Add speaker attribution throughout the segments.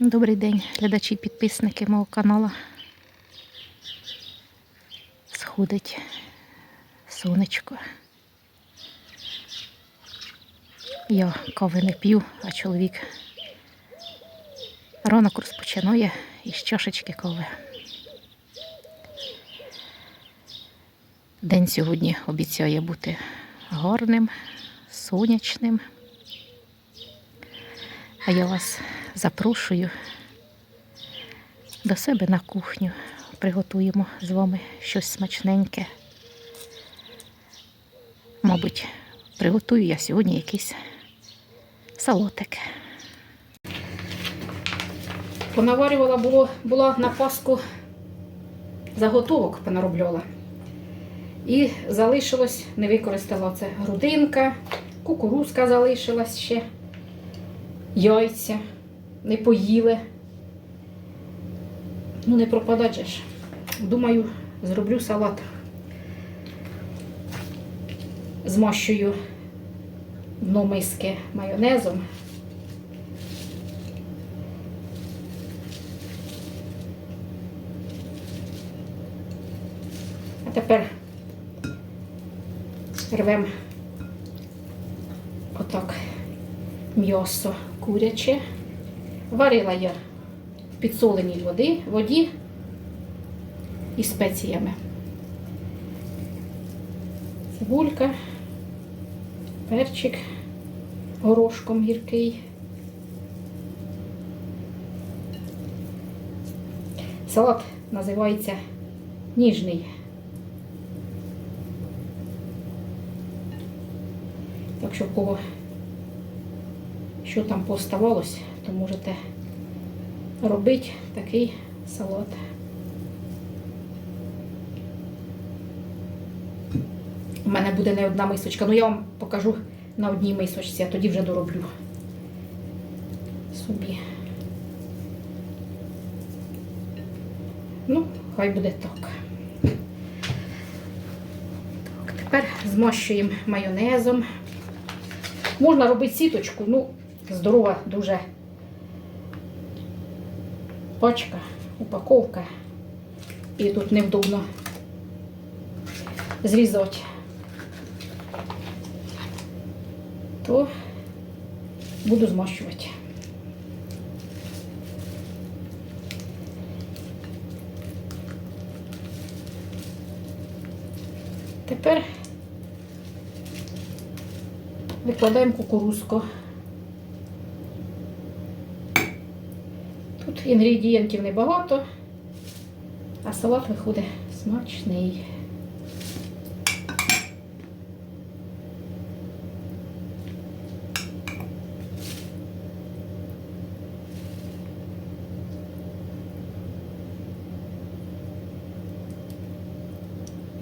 Speaker 1: Добрий день, глядачі, підписники мого каналу. Сходить сонечко. Я кави не п'ю, а чоловік ранок розпочинає із чашечки кави. День сьогодні обіцяє бути гарним, сонячним. А я вас запрошую до себе на кухню. Приготуємо з вами щось смачненьке. Мабуть, приготую я сьогодні якийсь салатик. Понаварювала було, була на паску заготовок, понаробляла. І залишилось, не використала це грудинка, кукурузка залишилась ще яйця, не поїли. Ну, не пропадать ж. Думаю, зроблю салат. Змащую дно миски майонезом. А тепер рвемо отак м'ясо куряче. Варила я в підсоленій води, воді і спеціями. Цибулька, перчик горошком гіркий. Салат називається ніжний. Так що в кого що там поставалось, то можете робити такий салат. У мене буде не одна мисочка, ну я вам покажу на одній мисочці, а тоді вже дороблю собі. Ну, хай буде так. Так, тепер змащуємо майонезом. Можна робити сіточку, ну, здорова дуже пачка, упаковка. І тут невдобно зрізати. То буду змащувати. Тепер викладаємо кукурузку. Тут інгредієнтів небагато, а салат виходить смачний.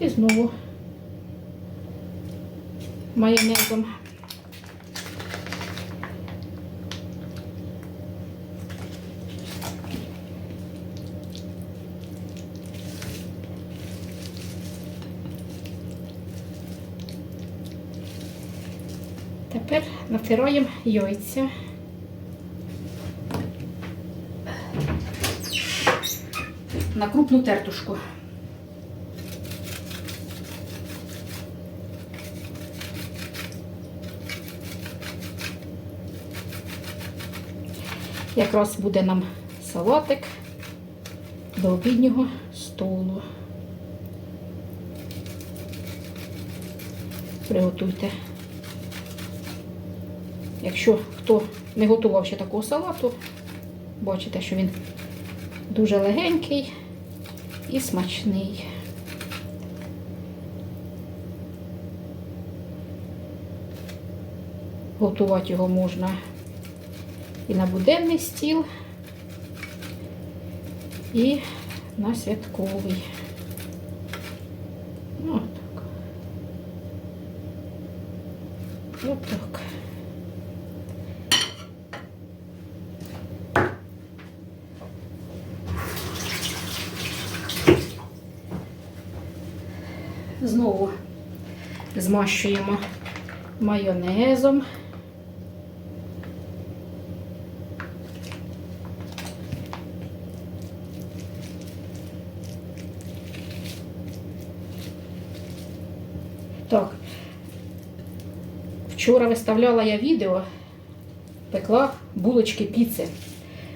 Speaker 1: І знову майонезом. Тепер натираємо яйця. На крупну тертушку. Якраз буде нам салатик до обіднього столу. Приготуйте. Якщо хто не готував ще такого салату, бачите, що він дуже легенький і смачний. Готувати його можна і на буденний стіл, і на святковий. Отак. Отак. знову змащуємо майонезом. Так, вчора виставляла я відео, пекла булочки піци.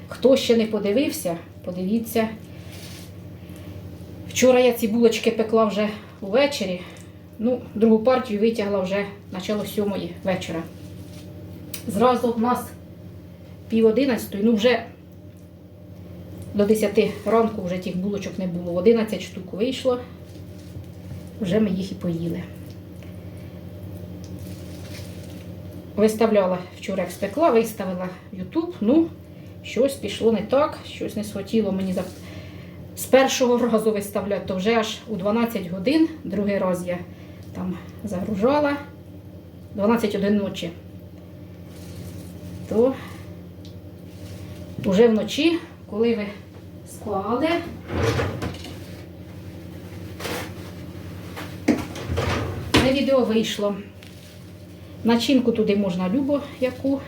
Speaker 1: Хто ще не подивився, подивіться. Вчора я ці булочки пекла вже увечері. Ну, другу партію витягла вже начало сьомої вечора. Зразу в нас пів одинадцятої, ну вже до 10 ранку вже тих булочок не було. 11 штук вийшло. Вже ми їх і поїли. Виставляла вчора, як спекла, виставила YouTube. Ну, щось пішло не так, щось не схотіло мені за... з першого разу виставляти, то вже аж у 12 годин, другий раз я там загружала 12 годин ночі. То вже вночі, коли ви склали, це відео вийшло. Начинку туди можна любо яку.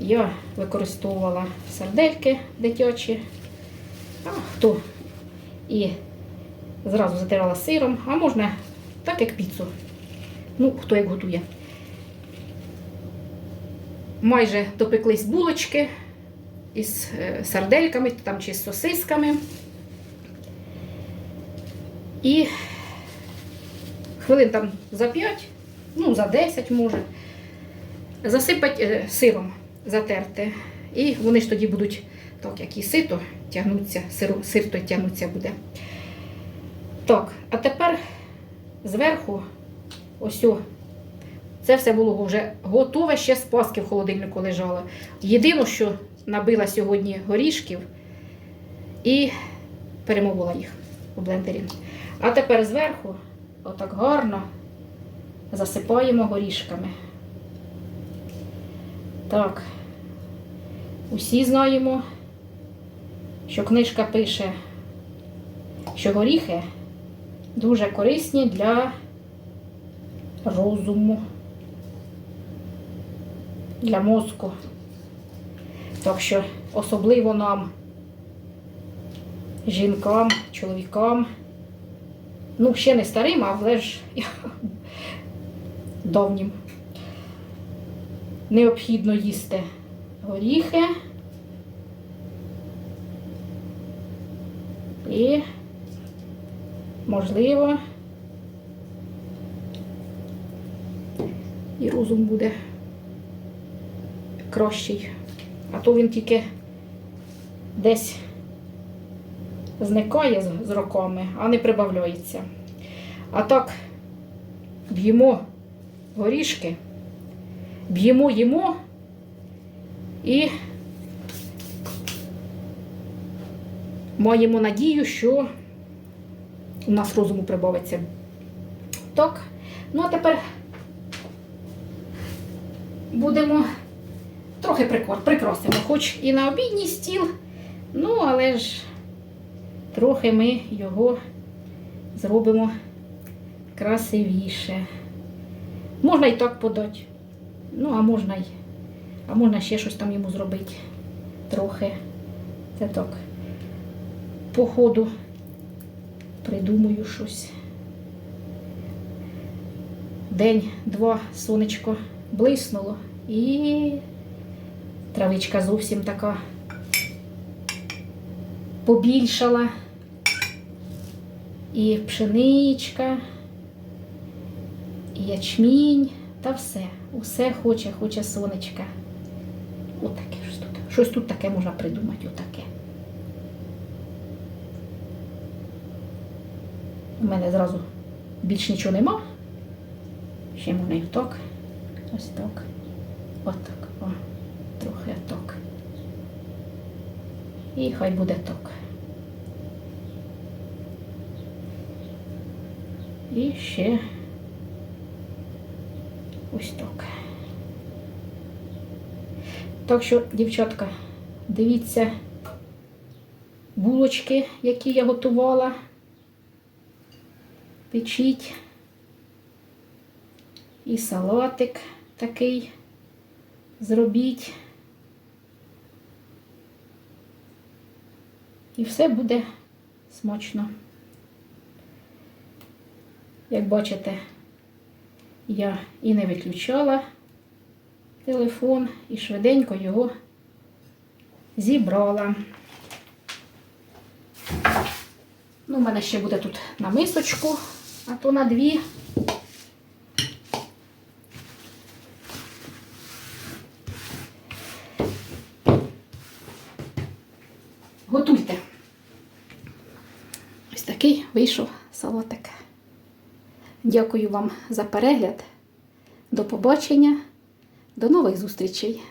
Speaker 1: Я використовувала сардельки дитячі. А хто? І зразу затирала сиром, а можна так, як піцу. Ну, хто як готує. Майже допеклись булочки із е, сардельками там, чи з сосисками. І хвилин там за 5, ну, за 10 може, засипати е, сиром затерти. І вони ж тоді будуть, так як і сито, тягнуться, сир, сир тягнуться буде. Так, а тепер зверху ось о, це все було вже готове, ще з паски в холодильнику лежало. Єдине, що набила сьогодні горішків і перемовила їх у блендері. А тепер зверху, отак гарно, засипаємо горішками. Так, усі знаємо, що книжка пише, що горіхи дуже корисні для розуму, для мозку. Так що особливо нам, жінкам, чоловікам, ну, ще не старим, але ж давнім. Необхідно їсти горіхи і, можливо, і розум буде кращий. А то він тільки десь зникає з- роками, а не прибавляється. А так б'ємо горішки, б'ємо їмо і маємо надію, що у нас розуму прибавиться. Так, ну а тепер будемо трохи прикрасимо, хоч і на обідній стіл, ну, але ж трохи ми його зробимо красивіше. Можна і так подати. Ну, а можна й. А можна ще щось там йому зробити. Трохи. Це так. По ходу придумаю щось. День-два сонечко блиснуло і травичка зовсім така побільшала. І пшеничка, і ячмінь, та все. Усе хоче, хоче сонечка. Отаке щось тут. Щось тут таке можна придумати, отаке. У мене зразу більш нічого нема. Ще і так. Ось так. Отак. О, трохи так. І хай буде так. І ще ось так. Так що, дівчатка, дивіться булочки, які я готувала. Печіть. І салатик такий зробіть. І все буде смачно. Як бачите, я і не виключала телефон і швиденько його зібрала. Ну, у мене ще буде тут на мисочку, а то на дві. Готуйте. Ось такий вийшов салатик. Дякую вам за перегляд. До побачення, до нових зустрічей!